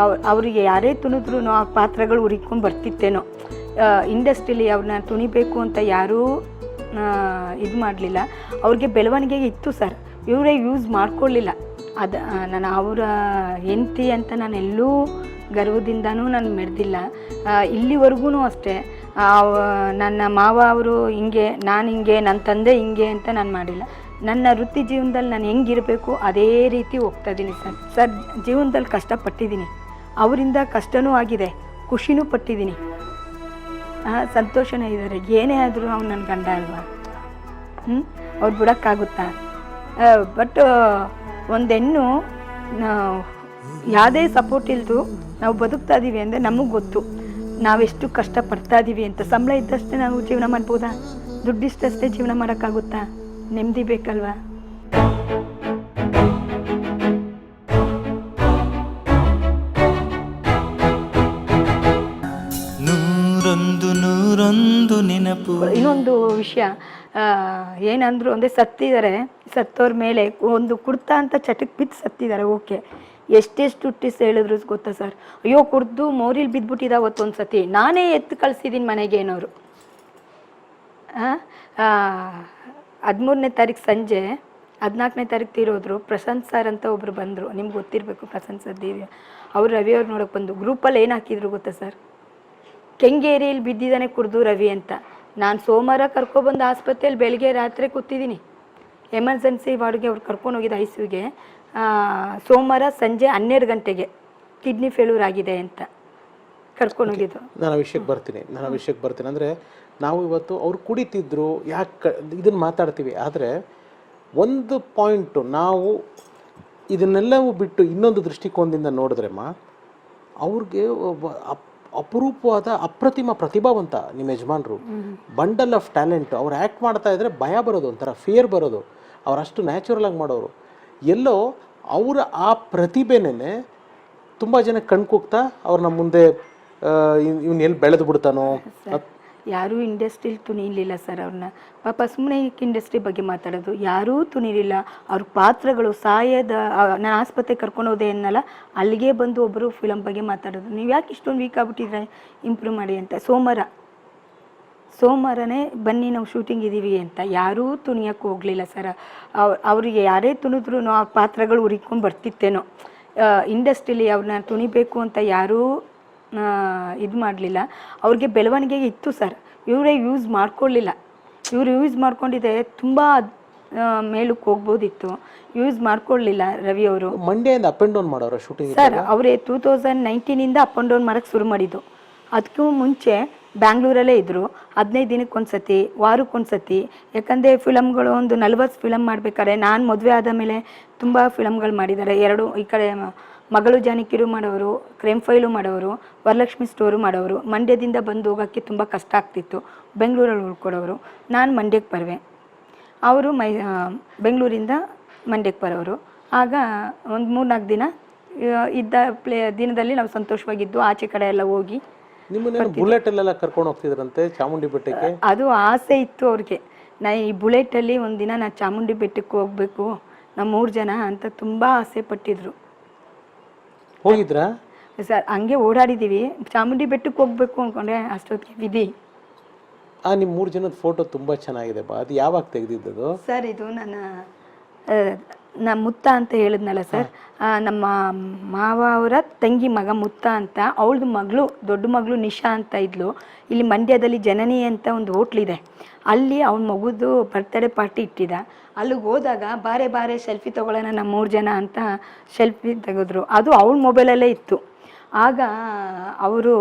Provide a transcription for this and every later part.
ಅವ್, ಅವರಿಗೆ ಯಾರೇ ತುಣಿದ್ರು ಆ ಪಾತ್ರಗಳು ಉರಿಕೊಂಡು ಬರ್ತಿತ್ತೇನೋ. ಇಂಡಸ್ಟ್ರಿಲಿ ಅವ್ರನ್ನ ತುಣಿಬೇಕು ಅಂತ ಯಾರೂ ಇದು ಮಾಡಲಿಲ್ಲ. ಅವ್ರಿಗೆ ಬೆಳವಣಿಗೆ ಇತ್ತು ಸರ್. ಇವರೇ ಯೂಸ್ ಮಾಡ್ಕೊಳ್ಳಿಲ್ಲ ಅದು ನಾನು ಅವರ ಹೆಂಡತಿ ಅಂತ ನಾನು ಎಲ್ಲೂ ಗರ್ವದಿಂದನೂ ನಾನು ಮೆರೆದಿಲ್ಲ ಇಲ್ಲಿವರೆಗೂ ಅಷ್ಟೇ. ನನ್ನ ಮಾವ ಅವರು ಹಿಂಗೆ, ನಾನು ಹಿಂಗೆ ನನ್ನ ತಂದೆ ಹಿಂಗೆ ಅಂತ ನಾನು ಮಾಡಿಲ್ಲ. ನನ್ನ ವೃತ್ತಿ ಜೀವನದಲ್ಲಿ ನಾನು ಹೆಂಗಿರಬೇಕು ಅದೇ ರೀತಿ ಹೋಗ್ತಾ ಇದ್ದೀನಿ ಸರ್. ಸರ್, ಜೀವನದಲ್ಲಿ ಕಷ್ಟಪಟ್ಟಿದ್ದೀನಿ. ಅವರಿಂದ ಕಷ್ಟನೂ ಆಗಿದೆ, ಖುಷಿನೂ ಪಟ್ಟಿದ್ದೀನಿ. ಸಂತೋಷನೇ ಇದ್ದಾರೆ. ಏನೇ ಆದರೂ ಅವ್ನು ನನ್ನ ಗಂಡ ಅಲ್ವಾ? ಹ್ಞೂ ಅವ್ರು ಬಿಡೋಕ್ಕಾಗುತ್ತಾ? ಬಟ್ ಒಂದು ಹೆಣ್ಣು ಯಾವುದೇ ಸಪೋರ್ಟ್ ಇಲ್ದು ನಾವು ಬದುಕ್ತಾ ಇದ್ದೀವಿ ಅಂದರೆ ನಮಗೆ ಗೊತ್ತು. ನಾವೆಷ್ಟು ಕಷ್ಟಪಡ್ತಾ ಇದ್ದೀವಿ ಅಂತ. ಸಂಬಳ ಇದ್ದಷ್ಟೇ ನಾವು ಜೀವನ ಮಾಡ್ಬೋದಾ? ದುಡ್ಡಿಷ್ಟಷ್ಟೇ ಜೀವನ ಮಾಡೋಕ್ಕಾಗುತ್ತಾ? ನೆಮ್ಮದಿ ಬೇಕಲ್ವಾ? ನೂರೊಂದು ನೂರೊಂದು ನೆನಪು. ಇನ್ನೊಂದು ವಿಷಯ ಏನಂದ್ರು ಅಂದರೆ ಸತ್ತಿದ್ದಾರೆ ಸತ್ತೋರ ಮೇಲೆ ಒಂದು ಕುರ್ತಾ ಅಂತ ಚಟಕ್ ಬಿದ್ದು ಸತ್ತಿದ್ದಾರೆ ಓಕೆ. ಎಷ್ಟೆಷ್ಟು ಹುಟ್ಟಿಸ್ ಹೇಳಿದ್ರು ಗೊತ್ತಾ ಸರ್? ಅಯ್ಯೋ ಕುಡ್ದು ಮೋರಿಲಿ ಬಿದ್ದುಬಿಟ್ಟಿದ ಅವತ್ತೊಂದು ಸತಿ ನಾನೇ ಎತ್ತು ಕಳಿಸಿದ್ದೀನಿ ಮನೆಗೆ ಏನೋರು. ಹದಿಮೂರನೇ ತಾರೀಕು ಸಂಜೆ ಹದಿನಾಲ್ಕನೇ ತಾರೀಕು ತೀರೋದ್ರು ಪ್ರಶಾಂತ್ ಸರ್ ಅಂತ ಒಬ್ರು ಬಂದರು. ನಿಮ್ಗೆ ಗೊತ್ತಿರಬೇಕು ಪ್ರಶಾಂತ್ ಸರ್ ದೇವಿ ಅವ್ರು ರವಿ ಅವ್ರು ನೋಡೋಕೆ ಬಂದು ಗ್ರೂಪಲ್ಲಿ ಏನು ಹಾಕಿದ್ರು ಗೊತ್ತಾ ಸರ್ ಕೆಂಗೇರಿಯಲ್ಲಿ ಬಿದ್ದಿದ್ದಾನೆ ಕುಡ್ದು ರವಿ ಅಂತ. ನಾನು ಸೋಮವಾರ ಕರ್ಕೊಬಂದು ಆಸ್ಪತ್ರೆಯಲ್ಲಿ ಬೆಳಗ್ಗೆ ರಾತ್ರಿ ಕೂತಿದ್ದೀನಿ. ಎಮರ್ಜೆನ್ಸಿ ವಾರ್ಡ್ಗೆ ಅವ್ರು ಕರ್ಕೊಂಡು ಹೋಗಿದ್ದು ಐ ಸಿ ಯುಗೆ ಸೋಮವಾರ ಸಂಜೆ ಹನ್ನೆರಡು ಗಂಟೆಗೆ ಕಿಡ್ನಿ ಫೇಲೂರ್ ಆಗಿದೆ ಅಂತ ಕರ್ಕೊಂಡು ಹೋಗಿದ್ದು. ನಾನು ಆ ವಿಷಯಕ್ಕೆ ಬರ್ತೀನಿ. ನಾನು ಆ ವಿಷಯಕ್ಕೆ ಬರ್ತೀನಿ. ಅಂದರೆ ನಾವು ಇವತ್ತು ಅವ್ರು ಕುಡಿತಿದ್ರು ಯಾಕೆ ಇದನ್ನು ಮಾತಾಡ್ತೀವಿ. ಆದರೆ ಒಂದು ಪಾಯಿಂಟು ನಾವು ಇದನ್ನೆಲ್ಲವೂ ಬಿಟ್ಟು ಇನ್ನೊಂದು ದೃಷ್ಟಿಕೋನದಿಂದ ನೋಡಿದ್ರೆಮ್ಮ ಅವ್ರಿಗೆ ಅಪ್ ಅಪರೂಪವಾದ ಅಪ್ರತಿಮ ಪ್ರತಿಭಾವಂತ ನಿಮ್ಮ ಯಜಮಾನರು. ಬಂಡಲ್ ಆಫ್ ಟ್ಯಾಲೆಂಟ್ ಅವ್ರು ಆ್ಯಕ್ಟ್ ಮಾಡ್ತಾ ಇದ್ರೆ ಭಯ ಬರೋದು ಒಂಥರ ಫಿಯರ್ ಬರೋದು. ಅವ್ರು ಅಷ್ಟು ನ್ಯಾಚುರಲ್ ಆಗಿ ಮಾಡೋರು. ಎಲ್ಲೋ ಅವರ ಆ ಪ್ರತಿಭೆನೇ ತುಂಬ ಜನ ಕಣ್ಕುಗ್ತಾ ನಮ್ಮ ಮುಂದೆ ಇವ್ನು ಎಲ್ಲಿ ಬೆಳೆದು ಬಿಡ್ತಾನೋ ಯಾರೂ ಇಂಡಸ್ಟ್ರೀಲಿ ತುಣಿಲಿಲ್ಲ ಸರ್ ಅವ್ರನ್ನ. ಪಾಪ ಸುಮ್ಮನೆ ಇಂಡಸ್ಟ್ರಿ ಬಗ್ಗೆ ಮಾತಾಡೋದು. ಯಾರೂ ತುಣಿಲಿಲ್ಲ ಅವ್ರ ಪಾತ್ರಗಳು ಸಾಯದ ನಾನು ಆಸ್ಪತ್ರೆ ಕರ್ಕೊಂಡು ಹೋದೆ ಅನ್ನಲ್ಲ, ಅಲ್ಲಿಗೆ ಬಂದು ಒಬ್ಬರು ಫಿಲಮ್ ಬಗ್ಗೆ ಮಾತಾಡೋದು. ನೀವು ಯಾಕೆ ಇಷ್ಟೊಂದು ವೀಕ್ ಆಗ್ಬಿಟ್ಟಿದ್ರೆ ಇಂಪ್ರೂವ್ ಮಾಡಿ ಅಂತ. ಸೋಮವಾರ. ಸೋಮವಾರನೇ ಬನ್ನಿ ನಾವು ಶೂಟಿಂಗ್ ಇದ್ದೀವಿ ಅಂತ. ಯಾರೂ ತುಣಿಯೋಕ್ಕೆ ಹೋಗಲಿಲ್ಲ ಸರ್. ಅವರಿಗೆ ಯಾರೇ ತುಣಿದ್ರು ಆ ಪಾತ್ರಗಳು ಹುರಿಕೊಂಡು ಬರ್ತಿತ್ತೇನೋ. ಇಂಡಸ್ಟ್ರೀಲಿ ಅವ್ರನ್ನ ತುಣಿಬೇಕು ಅಂತ ಯಾರೂ ಇದು ಮಾಡಲಿಲ್ಲ. ಅವ್ರಿಗೆ ಬೆಳವಣಿಗೆ ಇತ್ತು ಸರ್. ಇವರೇ ಯೂಸ್ ಮಾಡ್ಕೊಳ್ಳಿಲ್ಲ ಇವರು ಯೂಸ್ ಮಾಡ್ಕೊಂಡಿದ್ದೆ ತುಂಬ ಮೇಲಕ್ಕೆ ಹೋಗ್ಬೋದಿತ್ತು. ಯೂಸ್ ಮಾಡ್ಕೊಳ್ಳಿಲ್ಲ ರವಿ ಅವರು. ಮಂಡ್ಯದಿಂದ ಅಪ್ ಆ್ಯಂಡ್ ಡೌನ್ ಮಾಡೋರು ಶೂಟಿಂಗ್ ಸರ್ ಅವರೇ ಟೂ ತೌಸಂಡ್ ನೈನ್ಟೀನಿಂದ ಅಪ್ ಆ್ಯಂಡ್ ಡೌನ್ ಮಾಡೋಕ್ಕೆ ಶುರು ಮಾಡಿದ್ದು. ಅದಕ್ಕೂ ಮುಂಚೆ ಬ್ಯಾಂಗ್ಳೂರಲ್ಲೇ ಇದ್ದರು ಹದಿನೈದು ದಿನಕ್ಕೆ ಒಂದು ಸತಿ ವಾರಕ್ಕೊಂದು ಸತಿ ಯಾಕಂದರೆ ಫಿಲಮ್ಗಳು ಒಂದು ನಲ್ವತ್ತು ಫಿಲಮ್ ಮಾಡಬೇಕಾದ್ರೆ ನಾನು ಮದುವೆ ಆದ ಮೇಲೆ ತುಂಬ ಫಿಲಮ್ಗಳು ಮಾಡಿದ್ದಾರೆ. ಎರಡು ಈ ಕಡೆ ಮಗಳು ಜಾನಕಿರು ಮಾಡೋರು ಕ್ರೇಮ್ ಫೈಲು ಮಾಡೋರು ವರಲಕ್ಷ್ಮಿ ಸ್ಟೋರು ಮಾಡೋರು ಮಂಡ್ಯದಿಂದ ಬಂದು ಹೋಗೋಕ್ಕೆ ತುಂಬ ಕಷ್ಟ ಆಗ್ತಿತ್ತು. ಬೆಂಗಳೂರಲ್ಲಿ ಉಳ್ಕೊಡೋರು. ನಾನು ಮಂಡ್ಯಕ್ಕೆ ಬರುವೆ. ಅವರು ಮೈ ಬೆಂಗಳೂರಿಂದ ಮಂಡ್ಯಕ್ಕೆ ಬರೋರು. ಆಗ ಒಂದು ಮೂರ್ನಾಲ್ಕು ದಿನ ಇದ್ದ ಪ್ಲೇ ದಿನದಲ್ಲಿ ನಾವು ಸಂತೋಷವಾಗಿದ್ದು ಆಚೆ ಕಡೆ ಎಲ್ಲ ಹೋಗಿ ಬುಲೆಟಲ್ಲೆಲ್ಲ ಕರ್ಕೊಂಡು ಹೋಗ್ತಿದ್ರಂತೆ ಚಾಮುಂಡಿ ಬೆಟ್ಟಕ್ಕೆ? ಅದು ಆಸೆ ಇತ್ತು ಅವ್ರಿಗೆ. ನಾ ಈ ಬುಲೆಟಲ್ಲಿ ಒಂದಿನ ನಾನು ಚಾಮುಂಡಿ ಬೆಟ್ಟಕ್ಕೆ ಹೋಗಬೇಕು ನಮ್ಮ ಮೂರು ಜನ ಅಂತ ತುಂಬ ಆಸೆ ಪಟ್ಟಿದ್ರು. ಹೋಗಿದ್ರಾ? ಸರ್ ಹಂಗೆ ಓಡಾಡಿದ್ದೀವಿ. ಚಾಮುಂಡಿ ಬೆಟ್ಟಕ್ಕೆ ಹೋಗ್ಬೇಕು ಅಂದ್ಕೊಂಡೆ ಅಷ್ಟೊತ್ತಿಗೆ ವಿಧಿ. ಆ ನಿಮ್ಮ ಮೂರು ಜನದ ಫೋಟೋ ತುಂಬ ಚೆನ್ನಾಗಿದೆ ಬಾ. ಅದು ಯಾವಾಗ ತೆಗೆದಿದ್ದದು? ಸರ್ ಇದು ನನ್ನ ಆ, ನಮ್ಮ ಮುತ್ತ ಅಂತ ಹೇಳಿದ್ನಲ್ಲ ಸರ್. ಆ, ನಮ್ಮ ಮಾವ ಅವರ ತಂಗಿ ಮಗ ಮುತ್ತ ಅಂತ ಅವಳದು ಮಗಳು ದೊಡ್ಡ ಮಗಳು ನಿಶಾ ಅಂತ ಇದ್ಲು. ಇಲ್ಲಿ ಮಂಡ್ಯದಲ್ಲಿ ಜನನಿ ಅಂತ ಒಂದು ಹೋಟ್ಲಿದೆ ಅಲ್ಲಿ ಅವನ ಮಗುದು ಬರ್ತ್ಡೇ ಪಾರ್ಟಿ ಇಟ್ಟಿದ್ದ. ಅಲ್ಲಿಗೆ ಹೋದಾಗ ಬಾರೆ ಬಾರೆ ಸೆಲ್ಫಿ ತೊಗೊಳ್ಳೋಣ ನಮ್ಮ ಮೂರು ಜನ ಅಂತ ಸೆಲ್ಫಿ ತೆಗೆದ್ರು. ಅದು ಅವಳ ಮೊಬೈಲಲ್ಲೇ ಇತ್ತು. ಆಗ ಅವರು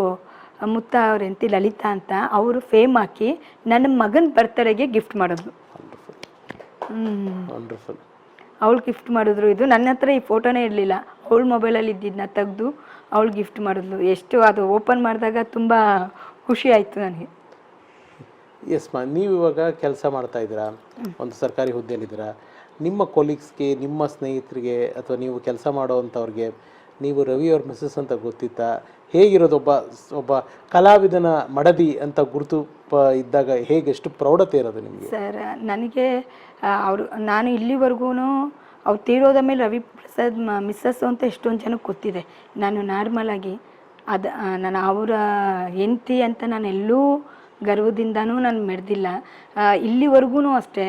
ಮುತ್ತ ಅವ್ರ ಹೆಂಡತಿ ಲಲಿತಾ ಅಂತ ಅವರು ಫೇಮ್ ಹಾಕಿ ನನ್ನ ಮಗನ ಬರ್ತಡೆಗೆ ಗಿಫ್ಟ್ ಮಾಡಿದ್ರು. ಅವಳು ಗಿಫ್ಟ್ ಮಾಡಿದ್ರು. ಇದು ನನ್ನ ಹತ್ರ ಈ ಫೋಟೋನೇ ಇರಲಿಲ್ಲ. ಅವಳ ಮೊಬೈಲಲ್ಲಿ ಇದ್ದಿದ್ದನ್ನ ತೆಗೆದು ಅವಳು ಗಿಫ್ಟ್ ಮಾಡಿದ್ಲು. ಎಷ್ಟು ಅದು ಓಪನ್ ಮಾಡಿದಾಗ ತುಂಬ ಖುಷಿ ಆಯಿತು ನನಗೆ. ಎಸ್ ಮಾ ನೀವು ಇವಾಗ ಕೆಲಸ ಮಾಡ್ತಾ ಇದ್ದೀರಾ? ಒಂದು ಸರ್ಕಾರಿ ಹುದ್ದೆಯಲ್ಲಿದ್ದೀರಾ? ನಿಮ್ಮ ಕೊಲೀಗ್ಸ್ಗೆ ನಿಮ್ಮ ಸ್ನೇಹಿತರಿಗೆ ಅಥವಾ ನೀವು ಕೆಲಸ ಮಾಡೋವಂಥವ್ರಿಗೆ ನೀವು ರವಿ ಅವ್ರ ಮಿಸ್ಸಸ್ ಅಂತ ಗೊತ್ತಿತ್ತಾ? ಹೇಗಿರೋದು ಒಬ್ಬ ಒಬ್ಬ ಕಲಾವಿದನ ಮಡದಿ ಅಂತ ಗುರುತು ಇದ್ದಾಗ ಹೇಗೆ ಎಷ್ಟು ಪ್ರೌಢತೆ ಇರೋದು ನಿಮಗೆ? ಸರ್ ನನಗೆ ಅವರು, ನಾನು ಇಲ್ಲಿವರೆಗೂ ಅವ್ರು ತೀರೋದ ಮೇಲೆ ರವಿ ಪ್ರಸಾದ್ ಸದ್ ಮಿಸ್ಸಸ್ ಅಂತ ಎಷ್ಟೊಂದು ಜನಕ್ಕೆ ಗೊತ್ತಿದೆ. ನಾನು ನಾರ್ಮಲಾಗಿ ಅದು ನಾನು ಅವರ ಹೆಂಡ್ತಿ ಅಂತ ನಾನು ಎಲ್ಲೂ ಗರ್ವದಿಂದನೂ ನಾನು ಮೆರೆದಿಲ್ಲ. ಇಲ್ಲಿವರೆಗೂ ಅಷ್ಟೇ.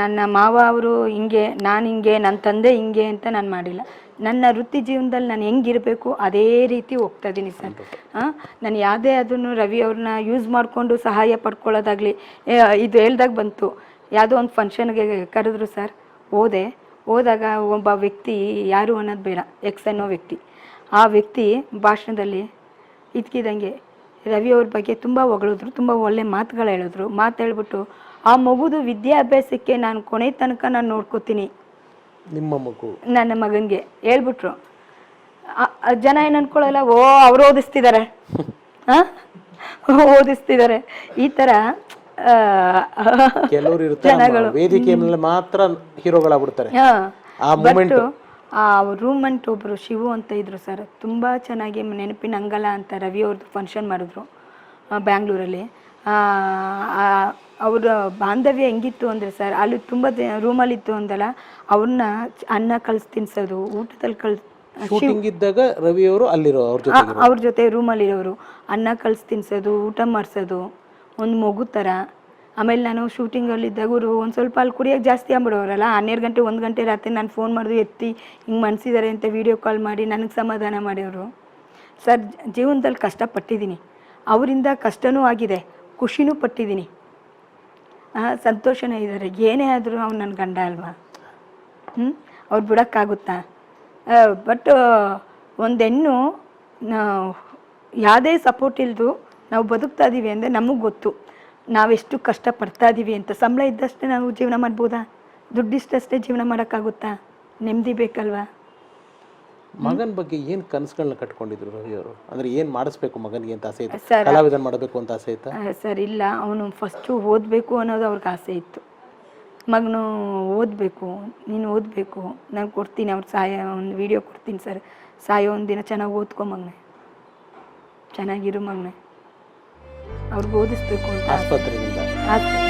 ನನ್ನ ಮಾವ ಅವರು ಹಿಂಗೆ ನಾನು ಹಿಂಗೆ ನನ್ನ ತಂದೆ ಹಿಂಗೆ ಅಂತ ನಾನು ಮಾಡಿಲ್ಲ. ನನ್ನ ವೃತ್ತಿ ಜೀವನದಲ್ಲಿ ನಾನು ಹೆಂಗಿರಬೇಕು ಅದೇ ರೀತಿ ಹೋಗ್ತಾ ಇದ್ದೀನಿ ಸರ್. ಹಾಂ ನಾನು ಯಾವುದೇ ಅದನ್ನು ರವಿ ಅವ್ರನ್ನ ಯೂಸ್ ಮಾಡಿಕೊಂಡು ಸಹಾಯ ಪಡ್ಕೊಳ್ಳೋದಾಗಲಿ ಇದು ಹೇಳ್ದಾಗ ಬಂತು. ಯಾವುದೋ ಒಂದು ಫಂಕ್ಷನ್ಗೆ ಕರೆದ್ರು ಸರ್. ಓದೆ ಹೋದಾಗ ಒಬ್ಬ ವ್ಯಕ್ತಿ ಯಾರು ಅನ್ನೋದು ಬೇಡ. ಎಕ್ಸ್ ಅನ್ನೋ ವ್ಯಕ್ತಿ. ಆ ವ್ಯಕ್ತಿ ಭಾಷಣದಲ್ಲಿ ಇದ್ಕಿದಂಗೆ ರವಿ ಅವ್ರ ಬಗ್ಗೆ ತುಂಬ ಹೊಗಳಿದ್ರು ತುಂಬ ಒಳ್ಳೆ ಮಾತುಗಳು ಹೇಳಿದ್ರು. ಮಾತು ಹೇಳ್ಬಿಟ್ಟು ಆ ಮಗುದು ವಿದ್ಯಾಭ್ಯಾಸಕ್ಕೆ ನಾನು ಕೊನೆ ತನಕ ನಾನು ನೋಡ್ಕೋತೀನಿ. ನಿಮ್ಮ ಮಗು. ನನ್ನ ಮಗನಿಗೆ ಹೇಳ್ಬಿಟ್ರು. ಜನ ಏನು ಅನ್ಕೊಳ್ಳಲ್ಲ ಓ ಅವ್ರು ಓದಿಸ್ತಿದ್ದಾರೆ ಹಾಂ? ಓದಿಸ್ತಿದ್ದಾರೆ ಈ ಥರ ಕೆಲವರು ಜನಗಳು. ವೇದಿಕೆ ಮೇಲೆ ಮಾತ್ರ ಹೀರೋಗಳಾಗ್ಬಿಡ್ತಾರೆ. ಆ ಮೂಮೆಂಟ್ ರೂಮಂಟ್ ಒಬ್ಬರು ಶಿವು ಅಂತ ಇದ್ರು ಸರ್ ತುಂಬ ಚೆನ್ನಾಗಿ ನೆನಪಿನ ಅಂಗಲ ಅಂತ ರವಿ ಅವ್ರದ್ದು ಫಂಕ್ಷನ್ ಮಾಡಿದ್ರು ಆ, ಬ್ಯಾಂಗ್ಳೂರಲ್ಲಿ. ಅವರ ಬಾಂಧವ್ಯ ಹೆಂಗಿತ್ತು ಅಂದರೆ ಸರ್ ಅಲ್ಲಿ ತುಂಬ ರೂಮಲ್ಲಿತ್ತು ಅಂದಲ್ಲ ಅವ್ರನ್ನ ಅನ್ನ ಕಳ್ಸಿ ತಿನ್ಸೋದು ಊಟದಲ್ಲಿ ಕಳ್ ಶೂಟಿಂಗ್ ಇದ್ದಾಗ ರವಿ ಅವರು ಅಲ್ಲಿರೋ ಅವ್ರ ಜೊತೆ ಆ- ಅವ್ರ ಜೊತೆ ರೂಮಲ್ಲಿರೋರು ಅನ್ನ ಕಳ್ಸಿ ತಿನ್ಸೋದು ಊಟ ಮಾಡಿಸೋದು. ಒಂದು ಮಗು ಥರ ಆಮೇಲೆ ನಾನು ಶೂಟಿಂಗಲ್ಲಿದ್ದಾಗ ಅವರು ಒಂದು ಸ್ವಲ್ಪ ಅಲ್ಲಿ ಕುಡಿಯೋಕೆ ಜಾಸ್ತಿ ಆಗ್ಬಿಡೋರಲ್ಲ, ಹನ್ನೆರಡು ಗಂಟೆ, ಒಂದು ಗಂಟೆ ರಾತ್ರಿ ನಾನು ಫೋನ್ ಮಾಡಿದ್ರು ಎತ್ತಿ ಹಿಂಗೆ ಮನ್ಸಿದ್ದಾರೆ ಅಂತ ವೀಡಿಯೋ ಕಾಲ್ ಮಾಡಿ ನನಗೆ ಸಮಾಧಾನ ಮಾಡೋರು ಸರ್, ಜೀವನದಲ್ಲಿ ಕಷ್ಟಪಟ್ಟಿದ್ದೀನಿ. ಅವರಿಂದ ಕಷ್ಟನೂ ಆಗಿದೆ, ಖುಷಿನೂ ಪಟ್ಟಿದ್ದೀನಿ. ಸಂತೋಷನೇ ಇದ್ದಾರೆ. ಏನೇ ಆದರೂ ಅವ್ನು ನನ್ನ ಗಂಡ ಅಲ್ವಾ? ಹ್ಞೂ ಅವ್ರು ಬಿಡೋಕ್ಕಾಗುತ್ತಾ? ಬಟ್ ಒಂದು ಹೆಣ್ಣು ಯಾವುದೇ ಸಪೋರ್ಟ್ ಇಲ್ದು ನಾವು ಬದುಕ್ತಾ ಇದ್ದೀವಿ ಅಂದರೆ ನಮಗೆ ಗೊತ್ತು. ನಾವೆಷ್ಟು ಕಷ್ಟ ಪಡ್ತಾ ಇದ್ದೀವಿ ಅಂತ ಸಂಬಳ ಇದ್ದಷ್ಟೇ ನಾವು ಜೀವನ ಮಾಡ್ಬೋದಾ? ದುಡ್ಡಿಷ್ಟಷ್ಟೇ ಜೀವನ ಮಾಡೋಕ್ಕಾಗುತ್ತಾ? ನೆಮ್ಮದಿ ಬೇಕಲ್ವಾ? ಮಗನ ಬಗ್ಗೆ ಏನು ಕನಸುಗಳನ್ನ ಕಟ್ಕೊಂಡಿದ್ರು ರವಿ ಅವರು? ಅಂದ್ರೆ ಏನ್ ಮಾಡಿಸ್ಬೇಕು ಮಗನಿಗೆ ಅಂತ ಆಸೆ ಇತ್ತು? ಸರ್ ಕಲಾವಿದನ್ ಮಾಡಬೇಕು ಅಂತ ಆಸೆ ಇತ್ತು? ಸರ್ ಇಲ್ಲ. ಅವನು ಫಸ್ಟು ಓದಬೇಕು ಅನ್ನೋದು ಅವ್ರಿಗೆ ಆಸೆ ಇತ್ತು. ಮಗನು ಓದಬೇಕು ನೀನು ಓದಬೇಕು. ನಾನು ಕೊಡ್ತೀನಿ ಅವ್ರ ಸಹಾಯ ಒಂದು ವಿಡಿಯೋ ಕೊಡ್ತೀನಿ ಸರ್. ಸಾಯೋ ಒಂದು ದಿನ ಚೆನ್ನಾಗಿ ಓದ್ಕೊ ಮಗನೇ. ಚೆನ್ನಾಗಿರು ಮಗನೆ. ಅವ್ರಿಗೆ ಓದಿಸ್ಬೇಕು ಅಂತ ಆಸೆ. ಆಸ್ಪತ್ರೆಯಿಂದ. ಆಸ್ಪತ್ರೆ.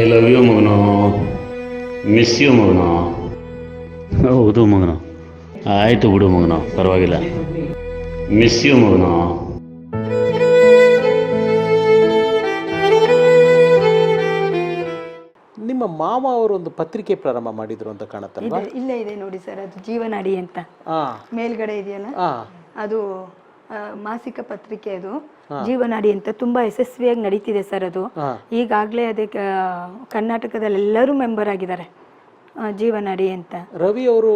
ಐ ಲವ್ ಯು ಮಗನು. ಮಿಸ್ ಯು ಮಗನು. ಹೌದು ಮಗನು. ಆಯಿತು ಬಿಡು ಮಗನು. ಪರವಾಗಿಲ್ಲ. ಮಿಸ್ ಯು ಮಗನು. ನಿಮ್ಮ ಮಾವ ಅವರು ಒಂದು ಪತ್ರಿಕೆ ಪ್ರಾರಂಭ ಮಾಡಿದ್ರು ಅಂತ ಕಾಣತ್ತಲ್ವಾ? ಇಲ್ಲ ಇದೆ ನೋಡಿ ಸರ್ ಅದು ಜೀವನಾಡಿ ಅಂತ. ಮೇಲ್ಗಡೆ ಇದೆಯಲ್ಲ? ಅದು ಮಾಸಿಕ ಪತ್ರಿಕೆ ಅದು. ಜೀವನಾಡಿ ಅಂತ ತುಂಬಾ ಯಶಸ್ವಿಯಾಗಿ ನಡೀತಿದೆ ಸರ್ ಅದು. ಈಗಾಗಲೇ ಅದಕ್ಕೆ ಕರ್ನಾಟಕದಲ್ಲಿ ಎಲ್ಲರೂ ಮೆಂಬರ್ ಆಗಿದ್ದಾರೆ. ಜೀವನಾಡಿ ಅಂತ. ರವಿ ಅವರು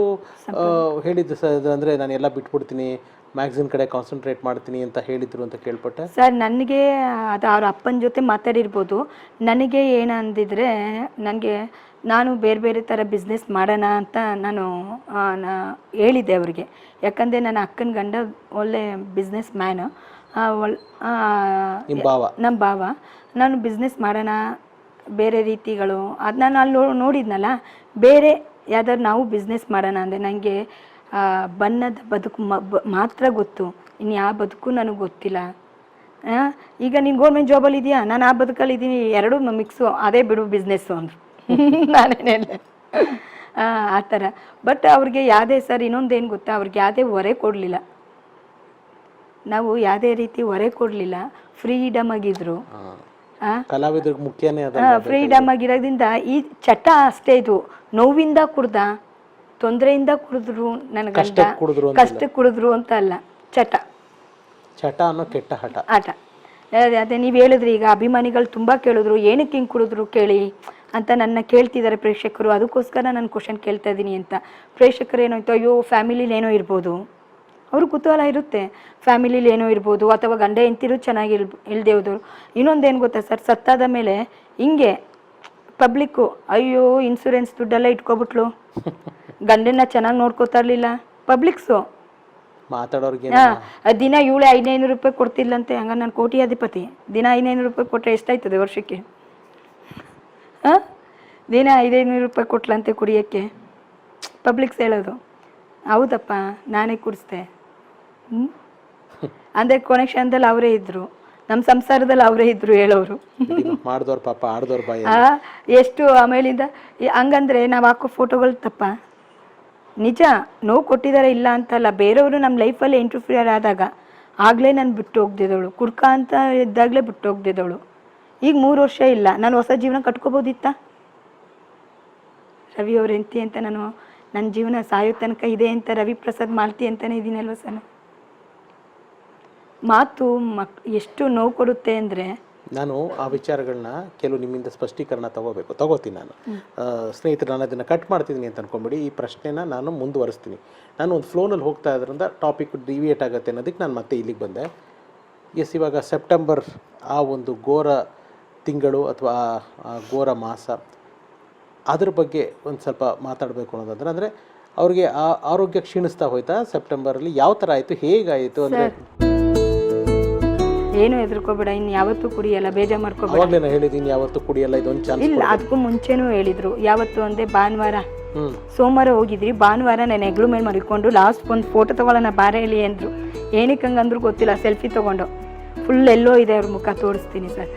ಹೇಳಿದ್ದು ಸರ್ ಅಂದ್ರೆ ನಾನು ಎಲ್ಲ ಬಿಟ್ಬಿಡ್ತೀನಿ ಮ್ಯಾಗ್ಝಿನ್ ಕಡೆ ಕಾನ್ಸಂಟ್ರೇಟ್ ಮಾಡ್ತೀನಿ ಅಂತ ಹೇಳಿದ್ರು ಅಂತ ಕೇಳ್ಪಟ್ಟೆ. ಸರ್ ನನಗೆ ಅದು ಅವ್ರ ಅಪ್ಪನ ಜೊತೆ ಮಾತಾಡಿರ್ಬೋದು. ನನಗೆ ಏನಂದಿದ್ರೆ ನನಗೆ ನಾನು ಬೇರೆ ಬೇರೆ ಥರ ಬಿಸ್ನೆಸ್ ಮಾಡೋಣ ಅಂತ ನಾನು ಹೇಳಿದ್ದೆ ಅವರಿಗೆ. ಯಾಕಂದರೆ ನನ್ನ ಅಕ್ಕನ ಗಂಡ ಒಳ್ಳೆ ಬಿಸ್ನೆಸ್ ಮ್ಯಾನು ಭಾವ? ನಮ್ಮ ಭಾವ. ನಾನು ಬಿಸ್ನೆಸ್ ಮಾಡೋಣ ಬೇರೆ ರೀತಿಗಳು. ಅದು ನಾನು ಅಲ್ಲಿ ನೋ- ನೋಡಿದ್ನಲ್ಲ ಬೇರೆ ಯಾವ್ದಾದ್ರು ನಾವು ಬಿಸ್ನೆಸ್ ಮಾಡೋಣ ಅಂದರೆ ನನಗೆ ಬಣ್ಣದ ಬದುಕು ಮಾತ್ರ ಗೊತ್ತು. ಇನ್ನು ಯಾವ ಬದುಕು ನನಗೆ ಗೊತ್ತಿಲ್ಲ. ಆ, ಈಗ ನೀನು ಗೌರ್ಮೆಂಟ್ ಜಾಬಲ್ಲಿ ಇದೆಯಾ ನಾನು ಆ ಬದುಕಲ್ಲಿ ಇದ್ದೀನಿ. ಎರಡು ಮಿಕ್ಸು ಅದೇ ಬಿಡು ಬಿಸ್ನೆಸ್ಸು ಅಂದರು. ನಾನೇನಿಲ್ಲ ಆ ಥರ. ಬಟ್ ಅವ್ರಿಗೆ ಯಾವುದೇ ಸರ್ ಇನ್ನೊಂದೇನು ಗೊತ್ತಾ? ಅವ್ರಿಗೆ ಯಾವುದೇ ಹೊರೆ ಕೊಡಲಿಲ್ಲ. ನಾವು ಯಾವುದೇ ರೀತಿ ಹೊರೆ ಕೊಡಲಿಲ್ಲ. ಫ್ರೀಡಮ್ ಆಗಿದ್ರು. ಆ? ಕಲಾವಿದ್ರಿಗೆ ಮುಖ್ಯನೇ ಅದ ಫ್ರೀಡಮ್ ಆಗಿರೋದ್ರಿಂದ ಈ ಚಟ ಅಷ್ಟೇ ಇದು. ನೋವಿಂದ ಕುಡ್ದ. ತೊಂದರೆಯಿಂದ ಕುಡಿದ್ರು ನನ್ನ ಕಷ್ಟ ಕಷ್ಟಕ್ಕೆ ಕುಡಿದ್ರು ಅಂತ ಕಷ್ಟಕ್ಕೆ ಕುಡಿದ್ರು ಅಂತ ಅಲ್ಲ ಚಟ. ಚಟ ಅನ್ನೋ ಕೆಟ್ಟ ಹಠ. ಆಟ ಅದೇ ಅದೇ ನೀವು ಹೇಳಿದ್ರಿ ಈಗ ಅಭಿಮಾನಿಗಳು ತುಂಬ ಕೇಳಿದ್ರು ಏನಕ್ಕೆ ಹಿಂಗೆ ಕುಡಿದ್ರು ಕೇಳಿ? ಅಂತ ನನ್ನ ಕೇಳ್ತಿದ್ದಾರೆ ಪ್ರೇಕ್ಷಕರು. ಅದಕ್ಕೋಸ್ಕರ ನಾನು ಕ್ವಶನ್ ಕೇಳ್ತಾ ಇದ್ದೀನಿ ಅಂತ. ಪ್ರೇಕ್ಷಕರು ಏನಾಯ್ತು ಅಯ್ಯೋ ಫ್ಯಾಮಿಲಿಲಿ ಏನೋ ಇರ್ಬೋದು. ಅವ್ರ ಕುತೂಹಲ ಇರುತ್ತೆ. ಫ್ಯಾಮಿಲಿಲಿ ಏನೋ ಇರ್ಬೋದು ಅಥವಾ ಗಂಡ ಹೆಂಡ್ತಿರು ಚೆನ್ನಾಗಿ ಇಲ್ ಇಲ್ದೇ ಹೋದವರು. ಇನ್ನೊಂದೇನು ಗೊತ್ತಾ ಸರ್ ಸತ್ತಾದ ಮೇಲೆ ಹಿಂಗೆ ಪಬ್ಲಿಕ್ಕು ಅಯ್ಯೋ ಇನ್ಸೂರೆನ್ಸ್ ದುಡ್ಡೆಲ್ಲ ಇಟ್ಕೊಬಿಟ್ಲು. ಗಂಡನ್ನ ಚೆನ್ನಾಗಿ ನೋಡ್ಕೋತಾ ಇರಲಿಲ್ಲ. ಪಬ್ಲಿಕ್ಸು ಮಾತಾಡೋರ್ಗೆ ಹಾ ದಿನ ಇವಳೆ ಐನೈನೂರು ರೂಪಾಯಿ ಕೊಡ್ತಿಲ್ಲಂತೆ ಹಂಗ ನಾನು ಕೋಟಿ ಅಧಿಪತಿ ದಿನ ಐನೈನೂರು ರೂಪಾಯಿ ಕೊಟ್ಟರೆ ಎಷ್ಟಾಯ್ತದೆ ವರ್ಷಕ್ಕೆ? ಹಾಂ ದಿನ ಐದೈನೂರು ರೂಪಾಯಿ ಕೊಟ್ಲಂತೆ ಕುಡಿಯೋಕ್ಕೆ. ಪಬ್ಲಿಕ್ಸ್ ಹೇಳೋದು. ಹೌದಪ್ಪ ನಾನೇ ಕುಡಿಸ್ದೆ. ಹ್ಞೂ ಅಂದರೆ ಕೊನೆ ಕ್ಷಣದಲ್ಲಿ ಅವರೇ ಇದ್ದರು ನಮ್ಮ ಸಂಸಾರದಲ್ಲಿ ಅವರೇ ಇದ್ದರು ಹೇಳೋರು. ಮಾಡಿದವ್ರ ಪಾಪ ಆಡ್ದವ್ರ ಎಷ್ಟು ಆಮೇಲಿಂದ ಹಂಗಂದ್ರೆ ನಾವು ಹಾಕೋ ಫೋಟೋಗಳು ತಪ್ಪ? ನಿಜ, ನೋವು ಕೊಟ್ಟಿದ್ದಾರೆ ಇಲ್ಲ ಅಂತಲ್ಲ, ಬೇರೆಯವರು ನಮ್ಮ ಲೈಫಲ್ಲಿ ಇಂಟರ್ಫಿಯರ್ ಆದಾಗ ಆಗಲೇ ನಾನು ಬಿಟ್ಟು ಹೋಗ್ದಿದ್ದವಳು ಕುಡ್ಕ ಅಂತ ಇದ್ದಾಗಲೇ ಬಿಟ್ಟು ಹೋಗ್ದಿದ್ದವಳು ಈಗ ಮೂರು ವರ್ಷ ಇಲ್ಲ, ನಾನು ಹೊಸ ಜೀವನ ಕಟ್ಕೋಬೋದಿತ್ತ? ರವಿ ಅವ್ರ ಹೆಂಡತಿ ಅಂತ ನಾನು ನನ್ನ ಜೀವನ ಸಾಯೋ ತನಕ ಇದೆ ಅಂತ ರವಿ ಪ್ರಸಾದ್ ಮಾಲ್ತಿ ಅಂತಲೇ ಇದ್ದೀನಲ್ವ ಸರ್? ಮಾತು ಮಕ್, ಎಷ್ಟು ನೋವು ಕೊಡುತ್ತೆ ಅಂದರೆ ನಾನು ಆ ವಿಚಾರಗಳನ್ನ ಕೆಲವು ನಿಮ್ಮಿಂದ ಸ್ಪಷ್ಟೀಕರಣ ತಗೋಬೇಕು, ತಗೋತೀನಿ ನಾನು. ಸ್ನೇಹಿತರು, ನಾನು ಅದನ್ನು ಕಟ್ ಮಾಡ್ತಿದ್ದೀನಿ ಅಂತ ಅನ್ಕೊಂಬಿಡಿ, ಈ ಪ್ರಶ್ನೆನ ನಾನು ಮುಂದುವರಿಸ್ತೀನಿ. ನಾನು ಒಂದು ಫ್ಲೋನಲ್ಲಿ ಹೋಗ್ತಾ ಇದ್ರಿಂದ ಟಾಪಿಕ್ ಡಿವಿಯೇಟ್ ಆಗುತ್ತೆ ಅನ್ನೋದಕ್ಕೆ ನಾನು ಮತ್ತೆ ಇಲ್ಲಿಗೆ ಬಂದೆ. ಎಸ್, ಇವಾಗ ಸೆಪ್ಟೆಂಬರ್ ಆ ಒಂದು ಘೋರ ತಿಂಗಳು ಅಥವಾ ಆ ಘೋರ ಮಾಸ, ಅದ್ರ ಬಗ್ಗೆ ಒಂದು ಸ್ವಲ್ಪ ಮಾತಾಡಬೇಕು ಅನ್ನೋದಂದ್ರೆ, ಅಂದರೆ ಅವ್ರಿಗೆ ಆ ಆರೋಗ್ಯ ಕ್ಷೀಣಿಸ್ತಾ ಹೋಯ್ತಾ ಸೆಪ್ಟೆಂಬರಲ್ಲಿ ಯಾವ ಥರ ಆಯಿತು, ಹೇಗಾಯಿತು ಅಂದರೆ ಏನು ಹೆದರ್ಕೋಬೇಡ ಇನ್ನು ಯಾವತ್ತೂ ಕುಡಿಯಲ್ಲ ಬೇಜಾರು ಮಾಡ್ಕೋಬೇಡ. ಅವಾಗಲೇ ನಾನು ಹೇಳಿದ್ದೀನಿ ಯಾವತ್ತು ಕುಡಿಯಲ್ಲ ಇದೊಂದು ಚಾನ್ಸ್ ಇಲ್ಲ ಅದಕ್ಕೂ ಮುಂಚೆನೂ ಹೇಳಿದ್ರು. ಯಾವತ್ತು ಅಂದೆ ಭಾನುವಾರ. ಸೋಮವಾರ ಹೋಗಿದ್ರಿ ಭಾನುವಾರ ನಾನು ಹೆಗ್ಳು ಮೇಲೆ ಮರಿಕೊಂಡು ಲಾಸ್ಟ್ ಒಂದು ಫೋಟೋ ತಗೊಳ್ಳೋಣ ಬಾರೇಲಿ ಅಂದ್ರು. ಏನಕ್ಕೆ ಹಂಗಂದ್ರು ಗೊತ್ತಿಲ್ಲ ಸೆಲ್ಫಿ ತಗೊಂಡು. ಫುಲ್ ಎಲ್ಲೋ ಇದೆ ಅವ್ರ ಮುಖ ತೋರಿಸ್ತೀನಿ ಸರ್.